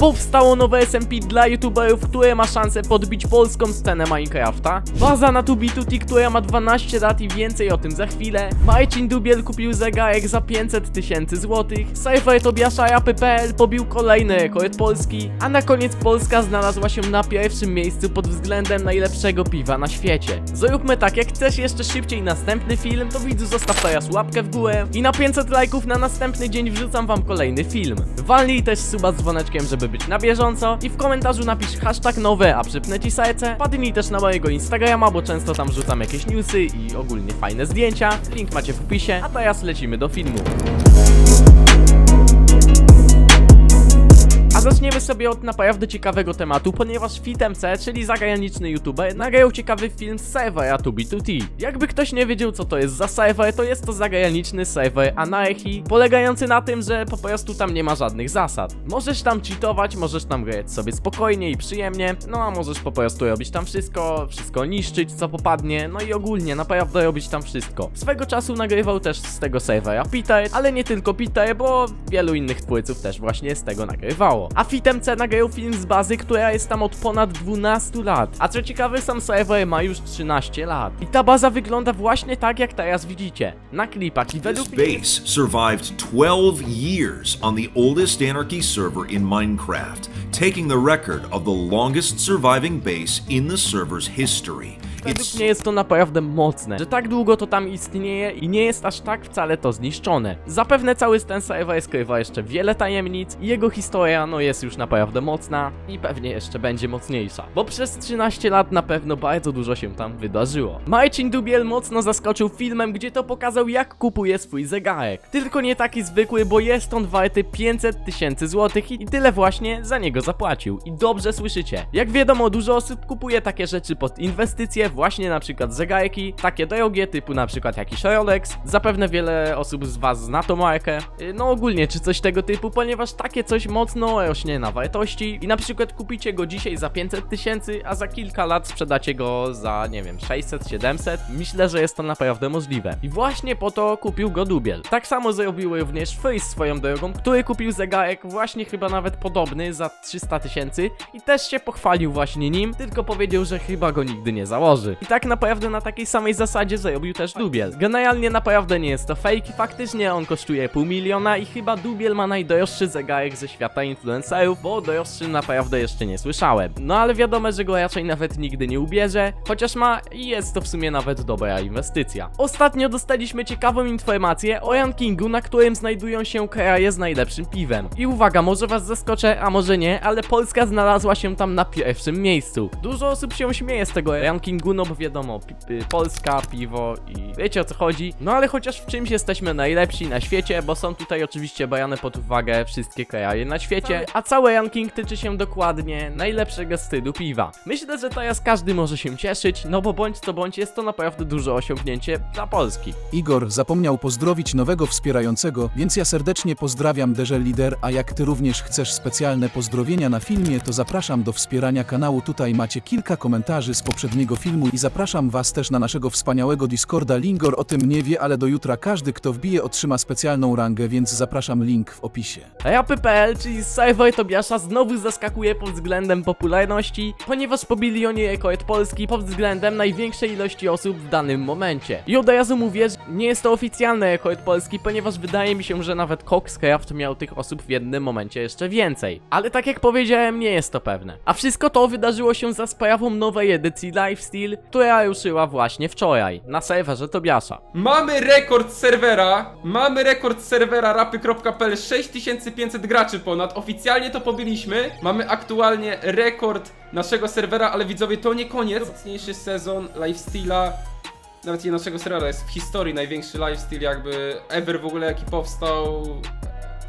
Powstało nowe SMP dla youtuberów, które ma szansę podbić polską scenę Minecrafta. Baza na Tubituti, która ma 12 lat i więcej o tym za chwilę. Marcin Dubiel kupił zegarek za 500 tysięcy złotych. Cypher Tobiasza Rapy.pl pobił kolejny rekord Polski. A na koniec Polska znalazła się na pierwszym miejscu pod względem najlepszego piwa na świecie. Zróbmy tak, jak chcesz jeszcze szybciej następny film, to widzu zostaw teraz łapkę w górę i na 500 lajków na następny dzień wrzucam wam kolejny film. Walnij też suba z dzwoneczkiem, żeby być na bieżąco i w komentarzu napisz hashtag nowe, a przypnę ci serce. Wpadnij też na mojego Instagrama, bo często tam wrzucam jakieś newsy i ogólnie fajne zdjęcia. Link macie w opisie, a teraz lecimy do filmu. Zaczniemy sobie od naprawdę ciekawego tematu, ponieważ FitMC, czyli zagraniczny youtuber, nagrał ciekawy film z serwera 2B2T. Jakby ktoś nie wiedział co to jest za serwer, to jest to zagraniczny serwer anarchii, polegający na tym, że po prostu tam nie ma żadnych zasad. Możesz tam cheatować, możesz tam grać sobie spokojnie i przyjemnie, no a możesz po prostu robić tam wszystko, wszystko niszczyć co popadnie, no i ogólnie naprawdę robić tam wszystko. Swego czasu nagrywał też z tego serwera Peter, ale nie tylko Peter, bo wielu innych twórców też właśnie z tego nagrywało. A FitMC nagrał film z bazy, która jest tam od ponad 12 lat. A co ciekawe, sam serwer ma już 13 lat. I ta baza wygląda właśnie tak, jak teraz widzicie. Na klipach i This według mnie... base survived 12 years on the oldest Anarchy server in Minecraft, taking the record of the longest surviving base in the server's history. Według mnie jest to naprawdę mocne, że tak długo to tam istnieje i nie jest aż tak wcale to zniszczone. Zapewne cały ten serwer skrywa jeszcze wiele tajemnic i jego historia no jest już naprawdę mocna i pewnie jeszcze będzie mocniejsza. Bo przez 13 lat na pewno bardzo dużo się tam wydarzyło. Marcin Dubiel mocno zaskoczył filmem, gdzie to pokazał jak kupuje swój zegarek. Tylko nie taki zwykły, bo jest on warty 500 tysięcy złotych i tyle właśnie za niego zapłacił. I dobrze słyszycie. Jak wiadomo, dużo osób kupuje takie rzeczy pod inwestycje, właśnie na przykład zegarki, takie drogie, typu na przykład jakiś Rolex. Zapewne wiele osób z was zna tą markę. Yy, No ogólnie, czy coś tego typu, ponieważ takie coś mocno rośnie na wartości i na przykład kupicie go dzisiaj za 500 tysięcy, a za kilka lat sprzedacie go za, nie wiem, 600, 700. Myślę, że jest to naprawdę możliwe. I właśnie po to kupił go Dubiel. Tak samo zrobił również Freeze swoją drogą, który kupił zegarek właśnie chyba nawet podobny za 300 tysięcy i też się pochwalił właśnie nim, tylko powiedział, że chyba go nigdy nie założy. I tak naprawdę na takiej samej zasadzie zrobił też Dubiel. Generalnie naprawdę nie jest to fake, faktycznie on kosztuje pół miliona i chyba Dubiel ma najdroższy zegarek ze świata influencerów, bo o naprawdę jeszcze nie słyszałem. No ale wiadomo, że go raczej nawet nigdy nie ubierze, chociaż ma i jest to w sumie nawet dobra inwestycja. Ostatnio dostaliśmy ciekawą informację o rankingu, na którym znajdują się kraje z najlepszym piwem. I uwaga, może was zaskoczę, a może nie, ale Polska znalazła się tam na pierwszym miejscu. Dużo osób się śmieje z tego rankingu, no bo wiadomo, pi pi Polska, piwo i wiecie o co chodzi. No ale chociaż w czymś jesteśmy najlepsi na świecie, bo są tutaj oczywiście brane pod uwagę wszystkie kraje na świecie, a cały ranking tyczy się dokładnie najlepszego stylu piwa. Myślę, że teraz każdy może się cieszyć, no bo bądź co bądź jest to naprawdę duże osiągnięcie dla Polski. Igor zapomniał pozdrowić nowego wspierającego, więc ja serdecznie pozdrawiam Derzel Lider, a jak ty również chcesz specjalne pozdrowienia na filmie, to zapraszam do wspierania kanału. Tutaj macie kilka komentarzy z poprzedniego filmu i zapraszam was też na naszego wspaniałego Discorda. Lingor o tym nie wie, ale do jutra każdy kto wbije otrzyma specjalną rangę, więc zapraszam link w opisie. Rapy.pl, czyli serwer Tobiasza znowu zaskakuje pod względem popularności, ponieważ pobili oni rekord Polski pod względem największej ilości osób w danym momencie. I od razu mówię, że nie jest to oficjalny rekord Polski, ponieważ wydaje mi się, że nawet Coxcraft miał tych osób w jednym momencie jeszcze więcej. Ale tak jak powiedziałem, nie jest to pewne. A wszystko to wydarzyło się za sprawą nowej edycji Lifestyle, która ruszyła właśnie wczoraj, na serwerze Tobiasza. Mamy rekord serwera, mamy rekord serwera rapy.pl 6500 graczy ponad, oficjalnie to pobiliśmy. Mamy aktualnie rekord naszego serwera, ale widzowie to nie koniec. Mocniejszy sezon lifestyla, nawet nie naszego serwera, jest w historii największy lifestyle jakby ever w ogóle jaki powstał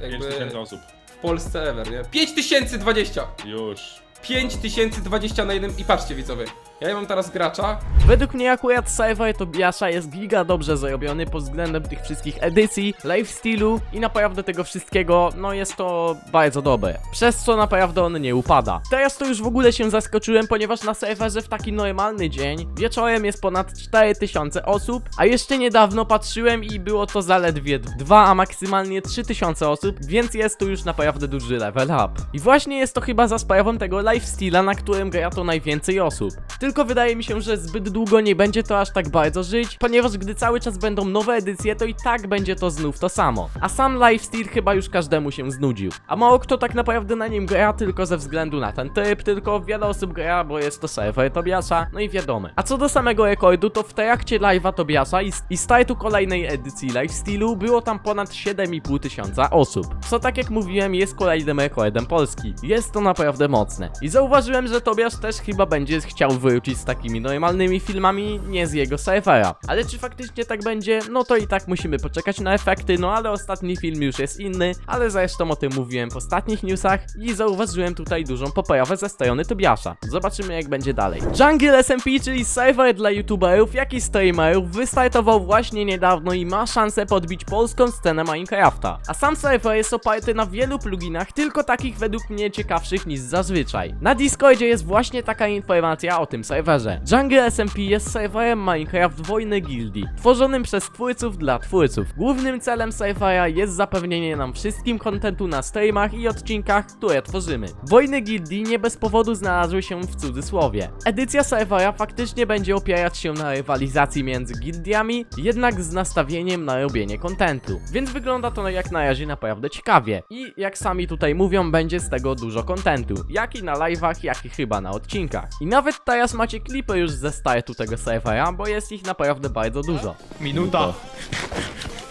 jakby 5000 osób. w Polsce ever, nie? 5020! Już. 5020 na jednym i patrzcie widzowie. Ja mam teraz gracza. Według mnie akurat serwer Tobiasza jest giga dobrze zrobiony pod względem tych wszystkich edycji, lifestylu i naprawdę tego wszystkiego, no jest to bardzo dobre. Przez co naprawdę on nie upada. Teraz to już w ogóle się zaskoczyłem, ponieważ na serwerze w taki normalny dzień wieczorem jest ponad 4000 osób, a jeszcze niedawno patrzyłem i było to zaledwie 2, a maksymalnie 3000 osób, więc jest to już naprawdę duży level up. I właśnie jest to chyba za sprawą tego lifestyla, na którym gra to najwięcej osób. Tylko wydaje mi się, że zbyt długo nie będzie to aż tak bardzo żyć, ponieważ gdy cały czas będą nowe edycje, to i tak będzie to znów to samo. A sam lifestyle chyba już każdemu się znudził. A mało kto tak naprawdę na nim gra tylko ze względu na ten tryb, tylko wiele osób gra, bo jest to serwer Tobiasza, no i wiadomo. A co do samego rekordu, to w trakcie live'a Tobiasza i, i startu kolejnej edycji lifestylu było tam ponad 7,5 tysiąca osób. Co tak jak mówiłem, jest kolejnym rekordem Polski. Jest to naprawdę mocne. I zauważyłem, że Tobiasz też chyba będzie chciał wrócić z takimi normalnymi filmami, nie z jego serwera. Ale czy faktycznie tak będzie? No to i tak musimy poczekać na efekty, no ale ostatni film już jest inny, ale zresztą o tym mówiłem w ostatnich newsach i zauważyłem tutaj dużą poprawę ze strony Tobiasza. Zobaczymy jak będzie dalej. Jungle SMP, czyli serwer dla youtuberów, jak i streamerów, wystartował właśnie niedawno i ma szansę podbić polską scenę Minecrafta. A sam serwer jest oparty na wielu pluginach, tylko takich według mnie ciekawszych niż zazwyczaj. Na Discordzie jest właśnie taka informacja o tym serwerze. Jungle SMP jest serwerem Minecraft Wojny Gildii, tworzonym przez twórców dla twórców. Głównym celem serwera jest zapewnienie nam wszystkim kontentu na streamach i odcinkach, które tworzymy. Wojny Gildii nie bez powodu znalazły się w cudzysłowie. Edycja serwera faktycznie będzie opierać się na rywalizacji między gildiami, jednak z nastawieniem na robienie kontentu. Więc wygląda to jak na razie naprawdę ciekawie. I jak sami tutaj mówią, będzie z tego dużo kontentu. Jak i na live'ach, jak i chyba na odcinkach. I nawet teraz macie klipy już ze startu tego serwera, bo jest ich naprawdę bardzo dużo. Minuta.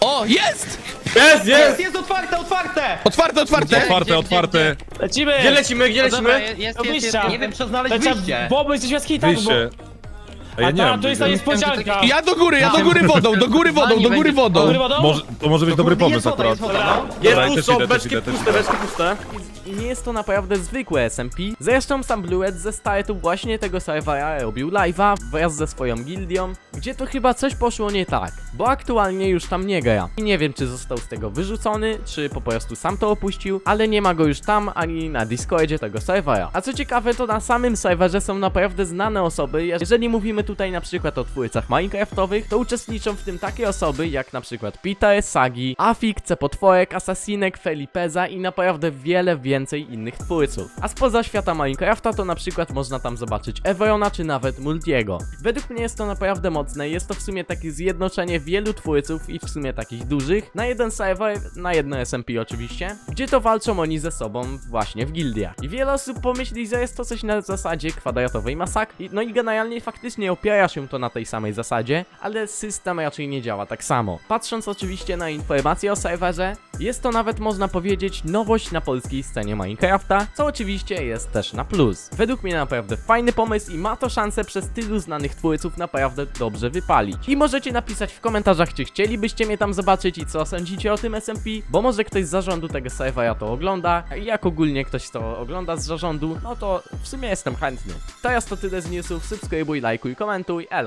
O, jest! Jest, jest! Jest otwarte, otwarte! Otwarte, otwarte! Otwarte, otwarte. Lecimy! Gdzie lecimy, gdzie No dobra, lecimy? jest, jest, jest, Nie wiem, co znaleźć wyjście. Bobo, jesteś jaskiej tak, bo... Wyjście. A ja A nie ta, to jest ta niespodzianka! Ja do góry, ja do góry wodą, do góry wodą, do góry wodą! Może, to może być dobry pomysł akurat. no. Dobra, Jest też pusto, idę, też beczki idę, też puste, idę. beczki puste. I nie jest to naprawdę zwykłe SMP. Zresztą sam Bluet ze startu właśnie tego serwera robił live'a wraz ze swoją gildią, gdzie to chyba coś poszło nie tak, bo aktualnie już tam nie gra. I nie wiem czy został z tego wyrzucony, czy po prostu sam to opuścił, ale nie ma go już tam ani na Discordzie tego serwera. A co ciekawe to na samym serwerze są naprawdę znane osoby, jeżeli mówimy tutaj na przykład o twórcach Minecraftowych, to uczestniczą w tym takie osoby jak na przykład Peter, Sagi, Afik, Cepotworek, Asasinek, Felipeza i naprawdę wiele więcej innych twórców. A spoza świata Minecrafta to na przykład można tam zobaczyć Everona czy nawet Multiego. Według mnie jest to naprawdę mocne, jest to w sumie takie zjednoczenie wielu twórców i w sumie takich dużych na jeden serwer, na jedno SMP oczywiście, gdzie to walczą oni ze sobą właśnie w gildiach. I wiele osób pomyśli, że jest to coś na zasadzie kwadratowej masakry, no i generalnie faktycznie opiera się to na tej samej zasadzie, ale system raczej nie działa tak samo. Patrząc oczywiście na informacje o serwerze, jest to nawet można powiedzieć nowość na polskiej scenie Minecrafta, co oczywiście jest też na plus. Według mnie naprawdę fajny pomysł i ma to szansę przez tylu znanych twórców naprawdę dobrze wypalić. I możecie napisać w komentarzach, czy chcielibyście mnie tam zobaczyć i co sądzicie o tym SMP, bo może ktoś z zarządu tego serwera to ogląda, i jak ogólnie ktoś to ogląda z zarządu, no to w sumie jestem chętny. Teraz to tyle z newsów, subskrybuj, lajkuj, komentuj, elo.